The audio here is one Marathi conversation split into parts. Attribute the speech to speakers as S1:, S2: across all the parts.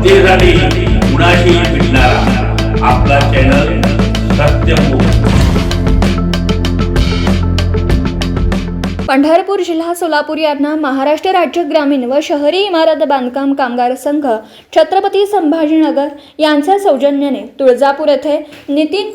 S1: जनतेसाठी कुणाशी भेटणारा आपला चॅनल सत्यमुख
S2: पंढरपूर जिल्हा सोलापूर यांना महाराष्ट्र राज्य ग्रामीण व शहरी इमारत बांधकाम कामगार संघ छत्रपती संभाजीनगर यांच्या सौजन्याने तुळजापूर येथे नितीन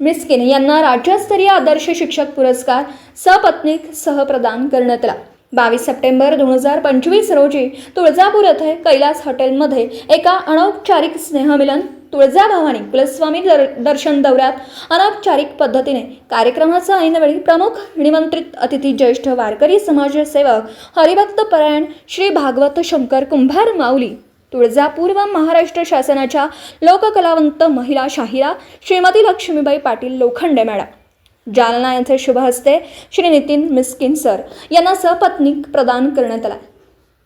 S2: मिस्किन यांना राज्यस्तरीय आदर्श शिक्षक पुरस्कार सपत्नीक सह प्रदान करण्यात आला. बावीस सप्टेंबर दोन हजार पंचवीस रोजी तुळजापूर येथे कैलास हॉटेलमध्ये एका अनौपचारिक स्नेहमिलन तुळजाभवानी कुलस्वामी दर दर्शन दौऱ्यात अनौपचारिक पद्धतीने कार्यक्रमाचा ऐनवेळी प्रमुख निमंत्रित अतिथी ज्येष्ठ वारकरी समाजसेवक हरिभक्त परायण श्री भागवत शंकर कुंभार माऊली तुळजापूर व महाराष्ट्र शासनाच्या लोककलावंत महिला शाहिरा श्रीमती लक्ष्मीबाई पाटील लोखंडे मॅडम. जालना यांचे शुभ हस्ते श्री नितीन मिस्किन सर यांना सपत्नीक प्रदान करण्यात आला.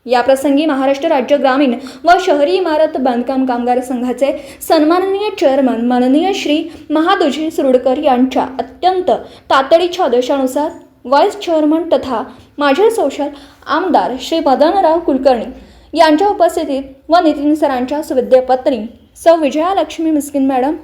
S2: याप्रसंगी महाराष्ट्र राज्य ग्रामीण व शहरी इमारत बांधकाम कामगार संघाचे सन्माननीय चेअरमन माननीय श्री महादुजी सुरडकर यांच्या अत्यंत तातडीच्या आदेशानुसार व्हाईस चेअरमन तथा माझे सोशल आमदार श्री मदनराव कुलकर्णी यांच्या उपस्थितीत व नितीन सरांच्या सुविद्य पत्नी सौ विजयालक्ष्मी मिस्किन मॅडम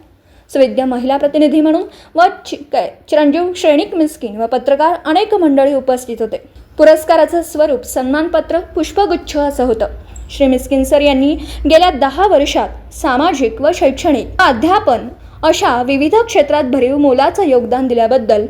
S2: सुविद्या महिला प्रतिनिधी म्हणून व चि- चिरंजीव श्रेणिक मिस्किन व पत्रकार अनेक मंडळी उपस्थित होते. पुरस्काराचं स्वरूप सन्मानपत्र पुष्पगुच्छ असं होतं. श्री मिस्किन सर यांनी गेल्या दहा वर्षात सामाजिक व शैक्षणिक अध्यापन अशा विविध क्षेत्रात भरीव मोलाचं योगदान दिल्याबद्दल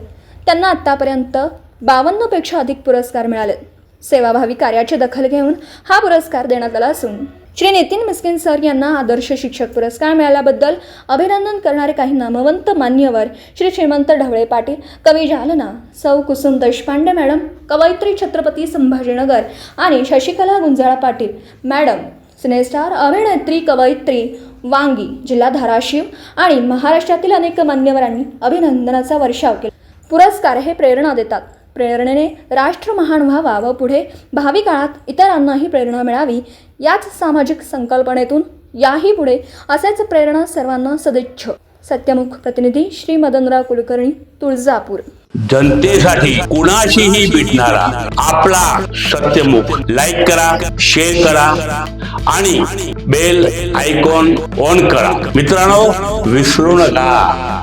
S2: त्यांना आत्तापर्यंत बावन्नपेक्षा अधिक पुरस्कार मिळाले. सेवाभावी कार्याची दखल घेऊन हा पुरस्कार देण्यात आला असून श्री नितीन मिस्किन सर यांना आदर्श शिक्षक पुरस्कार मिळाल्याबद्दल अभिनंदन करणारे काही नामवंत मान्यवर श्री श्रीमंत ढवळे पाटील कवी जालना सौ कुसुम देशपांडे मॅडम कवयित्री छत्रपती संभाजीनगर आणि Shashikala Gunjala Patil. Madam cine star अभिनेत्री कवयित्री वांगी जिल्हा धाराशिव आणि महाराष्ट्रातील अनेक मान्यवरांनी अभिनंदनाचा वर्षाव केला. पुरस्कार हे प्रेरणा देतात. प्रेरणेने राष्ट्र महान व्हावा व पुढे भावी काळात इतरांनाही प्रेरणा मिळावी याच सामाजिक संकल्पनेतून याही पुढे असेच प्रेरणा सर्वांना सदिच्छ. सत्यमुख प्रतिनिधी श्री मदनराव कुलकर्णी तुळजापूर.
S1: जनतेसाठी कुणाशीही भेटणारा आपला सत्यमुख लाईक करा शेअर करा आणि बेल आयकॉन ऑन करा. मित्रांनो विसरू नका.